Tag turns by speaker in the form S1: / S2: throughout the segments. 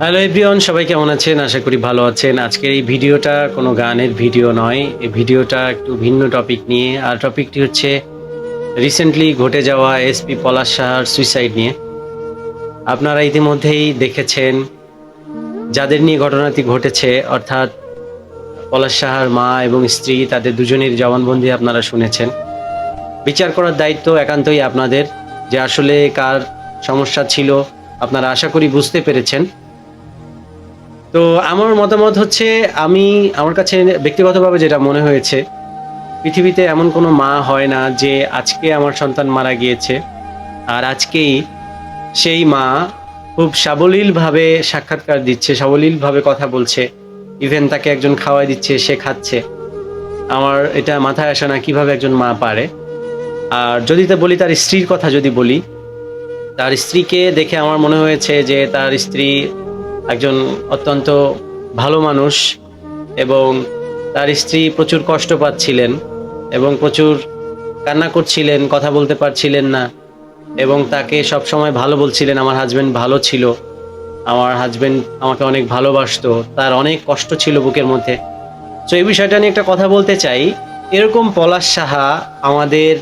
S1: Hello everyone সবাই কেমন আছেন? আশা করি ভালো আছেন। আজকের এই ভিডিওটা কোনো গানের ভিডিও নয়। এই ভিডিওটা একটু ভিন্ন টপিক নিয়ে। আর টপিকটি হচ্ছে রিসেন্টলি ঘটে যাওয়া এসপি পলাশ সাহার সুইসাইড নিয়ে। আপনারা ইতিমধ্যেই দেখেছেন যাদের নিয়ে ঘটনাটি ঘটেছে। অর্থাৎ পলাশ সাহার মা এবং স্ত্রী, তাদের দুজনের জবানবন্দি আপনারা শুনেছেন। বিচার করার দায়িত্ব একান্তই আপনাদের যে আসলে কার সমস্যা ছিল। আপনারা আশা করি বুঝতে পেরেছেন। তো আমার মতামত হচ্ছে আমি, আমার কাছে ব্যক্তিগতভাবে যেটা মনে হয়েছে, পৃথিবীতে এমন কোনো মা হয় না যে আজকে আমার সন্তান মারা গিয়েছে আর আজকেই সেই মা খুব সাবলীলভাবে সাক্ষাৎকার দিচ্ছে, সাবলীলভাবে কথা বলছে ইভেন তাকে একজন খাওয়াই দিচ্ছে, সে খাচ্ছে। আমার এটা মাথায় আসে না কীভাবে একজন মা পারে। আর যদি তা বলি, তার স্ত্রীর কথা যদি বলি, তার স্ত্রীকে দেখে আমার মনে হয়েছে যে তার স্ত্রী একজন অত্যন্ত ভালো মানুষ এবং তার স্ত্রী প্রচুর কষ্ট পাচ্ছিলেন এবং প্রচুর কান্না করছিলেন, কথা বলতে পারছিলেন না এবং তাকে সব সময় ভালো বলছিলেন, আমার হাজবেন্ড ভালো ছিল, আমার হাজবেন্ড আমাকে অনেক ভালোবাসতো, তার অনেক কষ্ট ছিল বুকের মধ্যে। তো এই বিষয়টা নিয়ে একটা কথা বলতে চাই। এরকম পলাশ সাহা আমাদের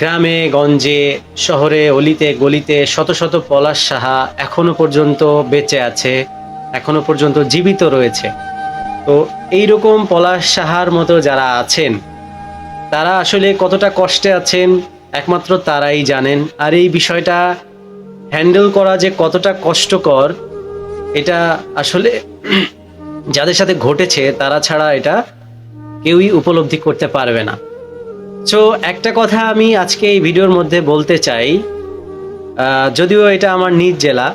S1: গ্রামে, গঞ্জে, শহরে, অলিতে, গলিতে শত শত পলাশ সাহা এখনও পর্যন্ত বেঁচে আছে, এখনও পর্যন্ত জীবিত রয়েছে। তো এই রকম পলাশ সাহার মতো যারা আছেন, তারা আসলে কতটা কষ্টে আছেন একমাত্র তারাই জানেন। আর এই বিষয়টা হ্যান্ডেল করা যে কতটা কষ্টকর, এটা আসলে যাদের সাথে ঘটেছে, তারা ছাড়া এটা কেউই উপলব্ধি করতে পারবে না। সো একটা কথা আমি আজকে এই ভিডিওর মধ্যে বলতে চাই যদিও এটা আমার নিজ জেলা,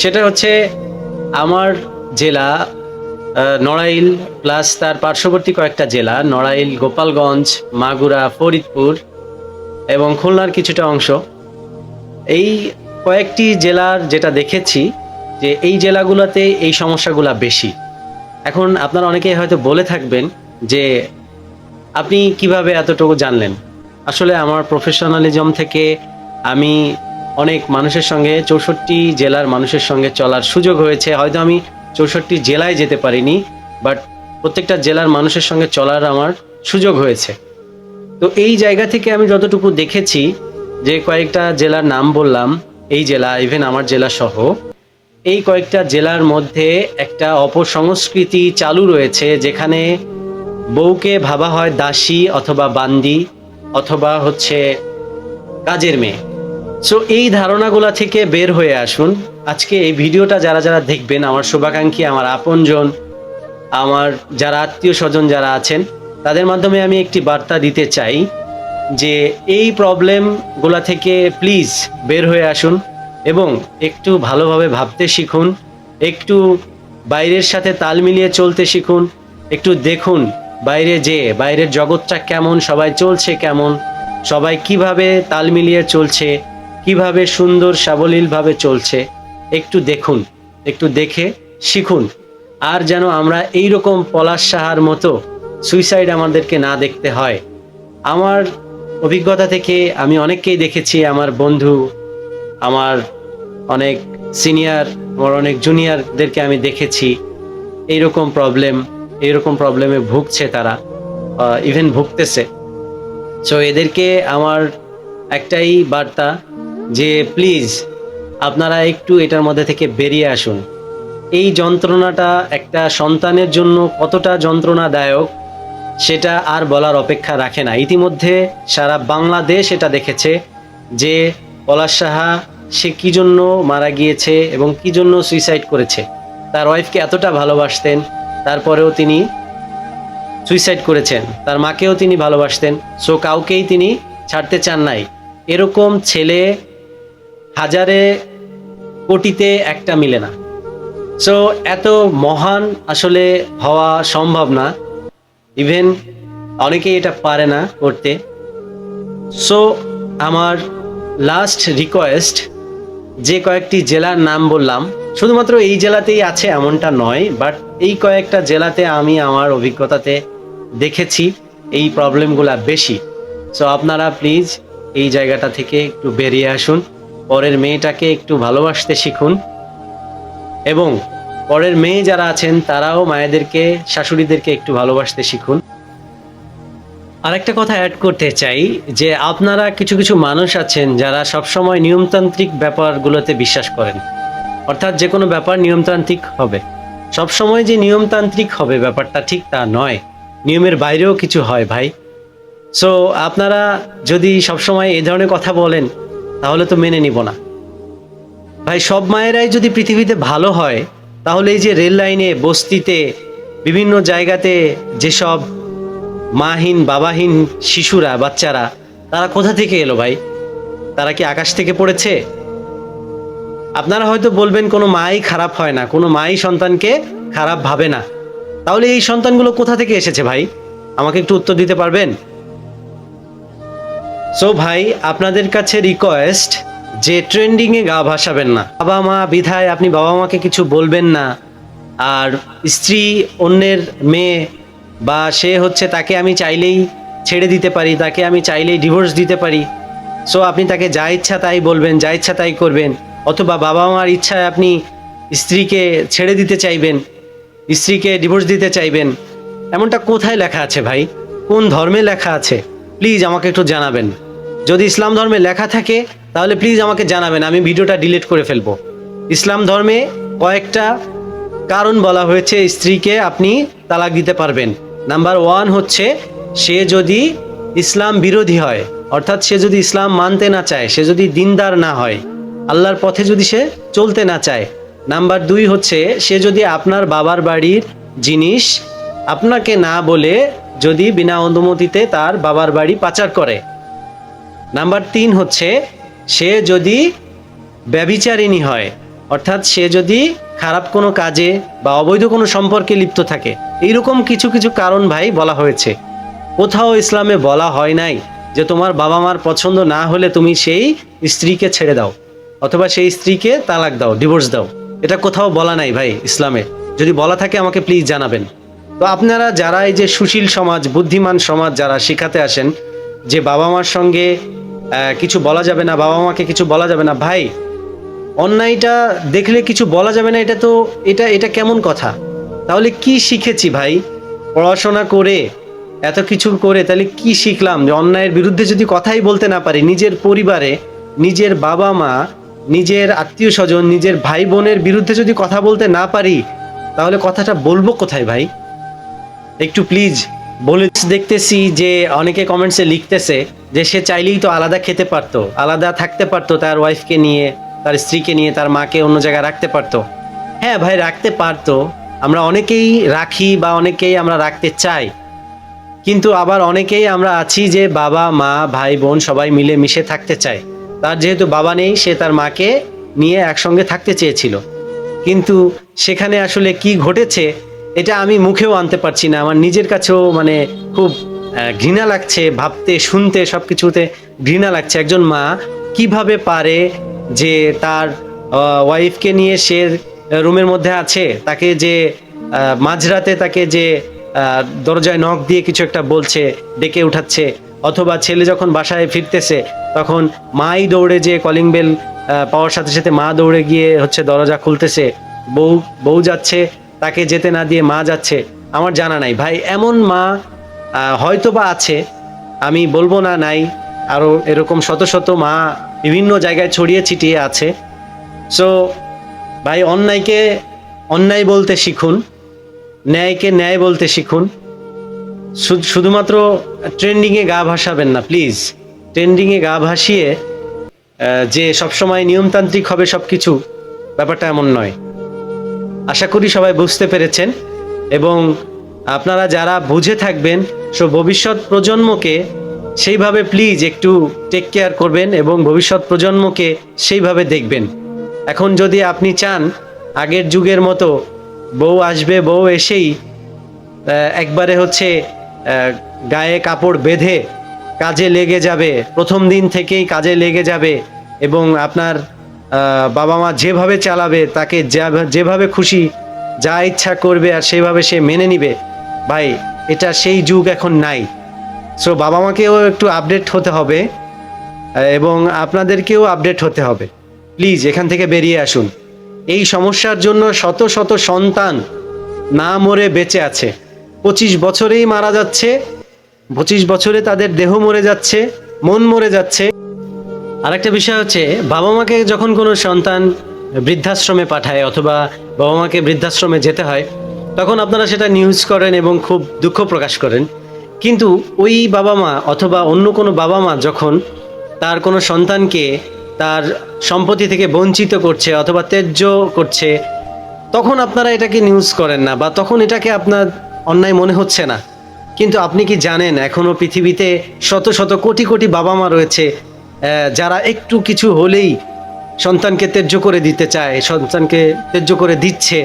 S1: সেটা হচ্ছে আমার জেলা নড়াইল প্লাস তার পার্শ্ববর্তী কয়েকটা জেলা, নড়াইল, গোপালগঞ্জ, মাগুরা, ফরিদপুর এবং খুলনার কিছুটা অংশ। এই কয়েকটি জেলার যেটা দেখেছি, যে এই জেলাগুলোতে এই সমস্যাগুলা বেশি। এখন আপনারা অনেকেই হয়তো বলে থাকবেন যে আপনি কীভাবে এতটুকু জানলেন? আসলে আমার প্রফেশনালিজম থেকে আমি অনেক মানুষের সঙ্গে, চৌষট্টি জেলার মানুষের সঙ্গে চলার সুযোগ হয়েছে। হয়তো আমি চৌষট্টি জেলায় যেতে পারিনি বাট প্রত্যেকটা জেলার মানুষের সঙ্গে চলার আমার সুযোগ হয়েছে। তো এই জায়গা থেকে আমি যতটুকু দেখেছি, যে কয়েকটা জেলার নাম বললাম, এই জেলা ইভেন আমার জেলা সহ, এই কয়েকটা জেলার মধ্যে একটা অপসংস্কৃতি চালু রয়েছে, যেখানে বউকে ভাবা হয় দাসী অথবা বান্দি অথবা হচ্ছে কাজের মেয়ে। সো এই ধারণাগুলা থেকে বের হয়ে আসুন। আজকে এই ভিডিওটা যারা যারা দেখবেন, আমার শুভাকাঙ্ক্ষী, আমার আপনজন, আমার যারা আত্মীয় স্বজন যারা আছেন, তাদের মাধ্যমে আমি একটি বার্তা দিতে চাই যে এই প্রবলেমগুলা থেকে প্লিজ বের হয়ে আসুন এবং একটু ভালোভাবে ভাবতে শিখুন, একটু বাইরের সাথে তাল মিলিয়ে চলতে শিখুন, একটু দেখুন বাইরে যে, বাইরের জগৎটা কেমন, সবাই চলছে কেমন, সবাই কীভাবে তাল মিলিয়ে চলছে, কীভাবে সুন্দর সাবলীলভাবে চলছে, একটু দেখুন, একটু দেখে শিখুন। আর যেন আমরা এই রকম পলাশ সাহার মতো সুইসাইড আমাদেরকে না দেখতে হয়। আমার অভিজ্ঞতা থেকে আমি অনেককেই দেখেছি, আমার বন্ধু, আমার অনেক সিনিয়র, আমার অনেক জুনিয়রদেরকে আমি দেখেছি। এইরকম প্রবলেম এইরকম প্রবলেমে ভুগছে তারা ইভেন ভুগতেছে। সো এদেরকে আমার একটাই বার্তা যে প্লিজ আপনারা একটু এটার মধ্যে থেকে বেরিয়ে আসুন। এই যন্ত্রণাটা একটা সন্তানের জন্য কতটা যন্ত্রণাদায়ক, সেটা আর বলার অপেক্ষা রাখে না। ইতিমধ্যে সারা বাংলাদেশ এটা দেখেছে যে, পলাশ সাহা, সে কি জন্য মারা গিয়েছে এবং কি জন্য সুইসাইড করেছে? তার ওয়াইফকে এতটা ভালোবাসতেন তারপরেও তিনি সুইসাইড করেছেন। তার মাকেও তিনি ভালোবাসতেন। সো কাউকেই তিনি ছাড়তে চান নাই। এরকম ছেলে হাজারে কোটিতে একটা মিলে না। সো এত মহান আসলে হওয়া সম্ভব না। ইভেন অনেকেই এটা পারে না করতে। সো আমার লাস্ট রিকোয়েস্ট যে কয়েকটি জেলার নাম বললাম শুধুমাত্র এই জেলাতেই আছে এমনটা নয় বাট এই কয়েকটা জেলাতে আমি আমার অভিজ্ঞতাতে দেখেছি এই প্রবলেমগুলা বেশি। সো আপনারা প্লিজ এই জায়গাটা থেকে একটু বেরিয়ে আসুন, পরের মেয়েটাকে একটু ভালোবাসতে শিখুন। এবং পরের মেয়ে যারা আছেন, তারাও মায়েদেরকে, শাশুড়িদেরকে একটু ভালোবাসতে শিখুন। আরেকটা কথা অ্যাড করতে চাই, যে আপনারা কিছু কিছু মানুষ আছেন যারা সবসময় নিয়মতান্ত্রিক ব্যাপারগুলোতে বিশ্বাস করেন। অর্থাৎ যে কোনো ব্যাপার নিয়মতান্ত্রিক হবে। সবসময় যে নিয়মতান্ত্রিক হবে ব্যাপারটা ঠিক তা নয়। নিয়মের বাইরেও কিছু হয় ভাই। সো আপনারা যদি সবসময় এই ধরনের কথা বলেন, তাহলে তো মেনে নিব না। ভাই, সব মায়েরাই যদি পৃথিবীতে ভালো হয়, তাহলে এই যে রেল লাইনে, বস্তিতে, বিভিন্ন জায়গাতে যেসব মাহীন, বাবাহীন শিশুরা, বাচ্চারা, তারা কোথা থেকে এলো ভাই? তারা কি আকাশ থেকে পড়েছে? আপনারা হয়তো বলবেন, কোনো মাই খারাপ হয় না, কোনো মাই সন্তানকে খারাপ ভাবে না। তাহলে এই সন্তানগুলো কোথা থেকে এসেছে ভাই? আমাকে একটু উত্তর দিতে পারবেন? সো ভাই, আপনাদের কাছে রিকোয়েস্ট যে ট্রেন্ডিংয়ে গা ভাসাবেন না। বাবা মা, বিধায় আপনি বাবা মাকে কিছু বলবেন না। আর স্ত্রী অন্যের মেয়ে বা সে হচ্ছে তাকে আমি চাইলেই ছেড়ে দিতে পারি, তাকে আমি চাইলেই ডিভোর্স দিতে পারি। সো আপনি তাকে যা ইচ্ছা তাই বলবেন, যা ইচ্ছা তাই করবেন। অথবা বাবা মার ইচ্ছায় আপনি স্ত্রীকে ছেড়ে দিতে চাইবেন, স্ত্রীকে ডিভোর্স দিতে চাইবেন, এমনটা কোথায় লেখা আছে ভাই? কোন ধর্মে লেখা আছে? প্লিজ আমাকে একটু জানাবেন। যদি ইসলাম ধর্মে লেখা থাকে, তাহলে প্লিজ আমাকে জানাবেন, আমি ভিডিওটা ডিলিট করে ফেলব। ইসলাম ধর্মে কয়েকটা কারণ বলা হয়েছে স্ত্রীকে আপনি তালাক দিতে পারবেন। নাম্বার ওয়ান হচ্ছে, সে যদি ইসলাম বিরোধী হয়, অর্থাৎ সে যদি ইসলাম মানতে না চায়, সে যদি দিনদার না হয় আল্লাহর পথে যদি সে চলতে না চায়। নাম্বার দুই হচ্ছে, সে যদি আপনার বাবার বাড়ির জিনিস আপনাকে না বলে যদি বিনা অনুমতিতে তার বাবার বাড়ি পাচার করে। নাম্বার তিন হচ্ছে, সে যদি ব্যভিচারিণী হয়, অর্থাৎ সে যদি খারাপ কোনো কাজে বা অবৈধ কোনো সম্পর্কে লিপ্ত থাকে। এইরকম কিছু কিছু কারণ ভাই বলা হয়েছে। কোথাও ইসলামে বলা হয় নাই যে তোমার বাবা মার পছন্দ না হলে তুমি সেই স্ত্রীকে ছেড়ে দাও। অথবা সেই স্ত্রীকে তালাক দাও ডিভোর্স দাও। এটা কোথাও বলা নাই ভাই ইসলামে। যদি বলা থাকে আমাকে প্লিজ জানাবেন। তো আপনারা যারা এই যে সুশীল সমাজ, বুদ্ধিমান সমাজ যারা শেখাতে আসেন, যে বাবা মার সঙ্গে কিছু বলা যাবে না, বাবা মাকে কিছু বলা যাবে না, ভাই, অন্যায়টা দেখলে কিছু বলা যাবে না, এটা তো, এটা এটা কেমন কথা? তাহলে কি শিখেছি ভাই? পড়াশোনা করে, এত কিছু করে, তাহলে কি শিখলাম? যে অন্যায়ের বিরুদ্ধে যদি কথাই বলতে না পারি, নিজের পরিবারে, নিজের বাবা মা নিজের আত্মীয় স্বজন নিজের ভাই বোনের বিরুদ্ধে যদি কথা বলতে না পারি, তাহলে কথাটা বলব কোথায় ভাই? একটু প্লিজ বলে দেখতেছি যে অনেকে কমেন্টসে লিখতেছে যে সে চাইলেই তো আলাদা খেতে পারতো, আলাদা থাকতে পারতো তার ওয়াইফকে নিয়ে, তার স্ত্রীকে নিয়ে, তার মাকে অন্য জায়গায় রাখতে পারতো। হ্যাঁ ভাই, রাখতে পারতো। আমরা অনেকেই রাখি বা অনেকেই আমরা রাখতে চাই। কিন্তু আবার অনেকেই আমরা আছি যে বাবা, মা, ভাই, বোন সবাই মিলে মিশে থাকতে চায়। তার যেহেতু বাবা নেই, সে তার মাকে নিয়ে একসঙ্গে থাকতে চেয়েছিল। কিন্তু সেখানে আসলে কি ঘটেছে, এটা আমি মুখেও আনতে পারছি না। আমার নিজের কাছেও মানে খুব ঘৃণা লাগছে, ভাবতে, শুনতে সব কিছুতে ঘৃণা লাগছে। একজন মা কীভাবে পারে যে তার ওয়াইফকে নিয়ে সে রুমের মধ্যে আছে, তাকে যে মাঝরাতে তাকে যে দরজায় নখ দিয়ে কিছু একটা বলছে, ডেকে উঠাচ্ছে অথবা ছেলে যখন বাসায় ফিরতেছে, তখন মাই দৌড়ে যে কলিং বেল পাওয়ার সাথে সাথে মা দৌড়ে গিয়ে হচ্ছে দরজা খুলতেছে। বউ বউ যাচ্ছে, তাকে যেতে না দিয়ে মা যাচ্ছে। আমার জানা নাই। ভাই, এমন মা হয়তো বা আছে। আমি বলব না নাই। আরও এরকম শত শত মা বিভিন্ন জায়গায় ছড়িয়ে ছিটিয়ে আছে। সো ভাই, অন্যায়কে অন্যায় বলতে শিখুন। ন্যায়কে ন্যায় বলতে শিখুন। শুধুমাত্র ট্রেন্ডিংয়ে গা ভাসাবেন না, প্লিজ। ট্রেন্ডিংয়ে গা ভাসিয়ে যে সবসময় নিয়মতান্ত্রিক হবে সব কিছু ব্যাপারটা এমন নয়। আশা করি সবাই বুঝতে পেরেছেন এবং আপনারা যারা বুঝে থাকবেন, সো ভবিষ্যৎ প্রজন্মকে সেইভাবে প্লিজ একটু টেক কেয়ার করবেন এবং ভবিষ্যৎ প্রজন্মকে সেইভাবে দেখবেন। এখন যদি আপনি চান, আগের যুগের মতো বউ আসবে, বউ এসেই একবারে হচ্ছে গায়ে কাপড় বেঁধে কাজে লেগে যাবে। প্রথম দিন থেকেই কাজে লেগে যাবে এবং আপনার বাবা মা যেভাবে চালাবে, তাকে যেভাবে খুশি, যা ইচ্ছা করবে আর সেভাবে সে মেনে নিবে, ভাই, এটা সেই যুগ এখন নাই। সো বাবা মাকেও একটু আপডেট হতে হবে এবং আপনাদেরকেও আপডেট হতে হবে। প্লিজ এখান থেকে বেরিয়ে আসুন। এই সমস্যার জন্য শত শত সন্তান না মরে বেঁচে আছে। পঁচিশ বছরেই মারা যাচ্ছে, পঁচিশ বছরে তাদের দেহ মরে যাচ্ছে, মন মরে যাচ্ছে। আরেকটা বিষয় হচ্ছে, বাবা মাকে যখন কোনো সন্তান বৃদ্ধাশ্রমে পাঠায় অথবা বাবা মাকে বৃদ্ধাশ্রমে যেতে হয়, তখন আপনারা সেটা নিউজ করেন এবং খুব দুঃখ প্রকাশ করেন। কিন্তু ওই বাবা মা অথবা অন্য কোনো বাবা মা যখন তার কোনো সন্তানকে তার সম্পত্তি থেকে বঞ্চিত করছে অথবা ত্যায্য করছে, তখন আপনারা এটাকে নিউজ করেন না বা তখন এটাকে আপনার অন্যায় মনে হচ্ছে না। কিন্তু আপনি কি জানেন এখনও পৃথিবীতে শত শত কোটি কোটি বাবা মা রয়েছে যারা একটু কিছু হলেই সন্তানকে ত্যায্য করে দিতে চায়, সন্তানকে ত্যায্য করে দিচ্ছে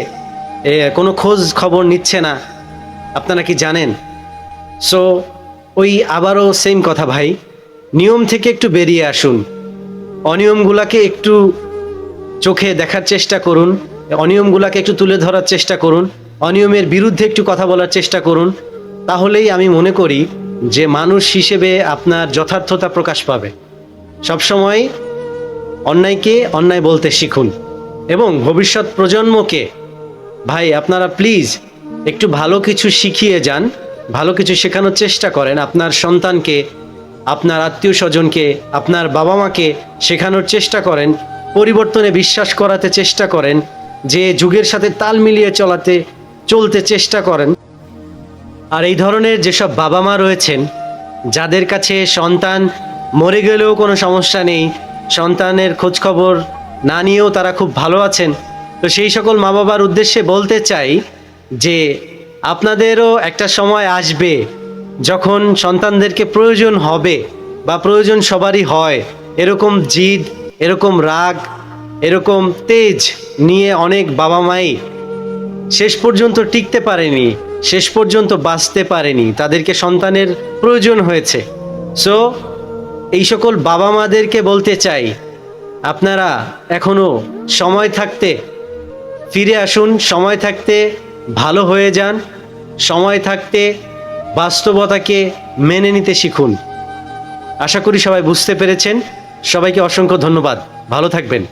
S1: কোনো খোঁজ খবর নিচ্ছে না। আপনারা কি জানেন? সো ওই আবারও সেম কথা ভাই। নিয়ম থেকে একটু বেরিয়ে আসুন। অনিয়মগুলাকে একটু চোখে দেখার চেষ্টা করুন, অনিয়মগুলাকে একটু তুলে ধরার চেষ্টা করুন। অনিয়মের বিরুদ্ধে একটু কথা বলার চেষ্টা করুন, তাহলেই আমি মনে করি যে মানুষ হিসেবে আপনার যথার্থতা প্রকাশ পাবে। সবসময় অন্যায়কে অন্যায় বলতে শিখুন এবং ভবিষ্যৎ প্রজন্মকে, ভাই আপনারা প্লিজ একটু ভালো কিছু শিখিয়ে যান, ভালো কিছু শেখানোর চেষ্টা করেন আপনার সন্তানকে, আপনার আত্মীয় স্বজনকে, আপনার বাবা মাকে শেখানোর চেষ্টা করেন, পরিবর্তনে বিশ্বাস করাতে চেষ্টা করেন, যে যুগের সাথে তাল মিলিয়ে চলাতে চলতে চেষ্টা করেন। আর এই ধরনের যেসব বাবা মা রয়েছেন, যাদের কাছে সন্তান মরে গেলেও কোনো সমস্যা নেই, সন্তানের খোঁজখবর না নিয়েও তারা খুব ভালো আছেন, তো সেই সকল মা বাবার উদ্দেশ্যে বলতে চাই যে, আপনাদেরও একটা সময় আসবে যখন সন্তানদেরকে প্রয়োজন হবে বা প্রয়োজন সবারই হয়। এরকম জিদ, এরকম রাগ, এরকম তেজ নিয়ে অনেক বাবা মাই শেষ পর্যন্ত টিকতে পারেনি, শেষ পর্যন্ত বাঁচতে পারেনি, তাদেরকে সন্তানের প্রয়োজন হয়েছে। সো এই সকল বাবা মাদেরকে বলতে চাই, আপনারা এখনও সময় থাকতে ফিরে আসুন, সময় থাকতে ভালো হয়ে যান, সময় থাকতে বাস্তবতাকে মেনে নিতে শিখুন। আশা করি সবাই বুঝতে পেরেছেন। সবাইকে অসংখ্য ধন্যবাদ। ভালো থাকবেন।